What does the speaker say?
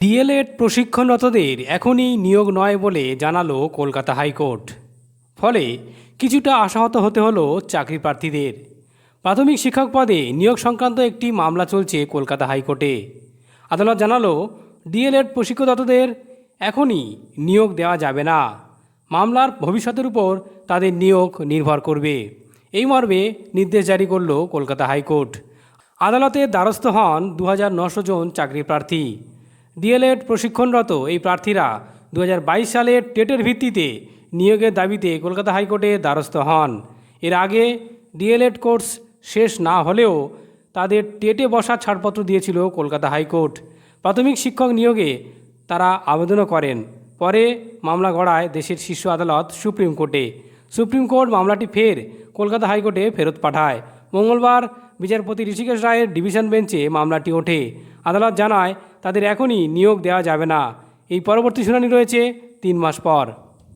D.El.Ed প্রশিক্ষণরতদের এখনই নিয়োগ নয় বলে জানালো কলকাতা হাইকোর্ট। ফলে কিছুটা আশাহত হতে হলো চাকরি প্রার্থীদের প্রাথমিক শিক্ষক পদে নিয়োগ সংক্রান্ত একটি মামলা চলছে কলকাতা হাইকোর্টে। আদালত জানালো ডিএলএড প্রশিক্ষণরতদের এখনই নিয়োগ দেওয়া যাবে না। মামলার ভবিষ্যতের উপর তাদের নিয়োগ নির্ভর করবে। এই মর্মে নির্দেশ জারি করল কলকাতা হাইকোর্ট। আদালতের দ্বারস্থ হন দু জন চাকরি প্রার্থী ডিএলএড প্রশিক্ষণরত এই প্রার্থীরা দু হাজার বাইশ সালের টেটের ভিত্তিতে নিয়োগের দাবিতে কলকাতা হাইকোর্টে দ্বারস্থ হন। এর আগে ডিএলএড কোর্স শেষ না হলেও তাদের টেটে বসার ছাড়পত্র দিয়েছিল কলকাতা হাইকোর্ট। প্রাথমিক শিক্ষক নিয়োগে তারা আবেদনও করেন। পরে মামলা গড়ায় দেশের শীর্ষ আদালত সুপ্রিম কোর্টে। সুপ্রিম কোর্ট মামলাটি ফের কলকাতা হাইকোর্টে ফেরত পাঠায়। মঙ্গলবার বিচারপতি ঋষিকেশ রায়ের ডিভিশন বেঞ্চে মামলাটি ওঠে। আদালত জানায়, তাদের এখনই নিয়োগ দেওয়া যাবে না। এই পরবর্তী শুনানি রয়েছে তিন মাস পর।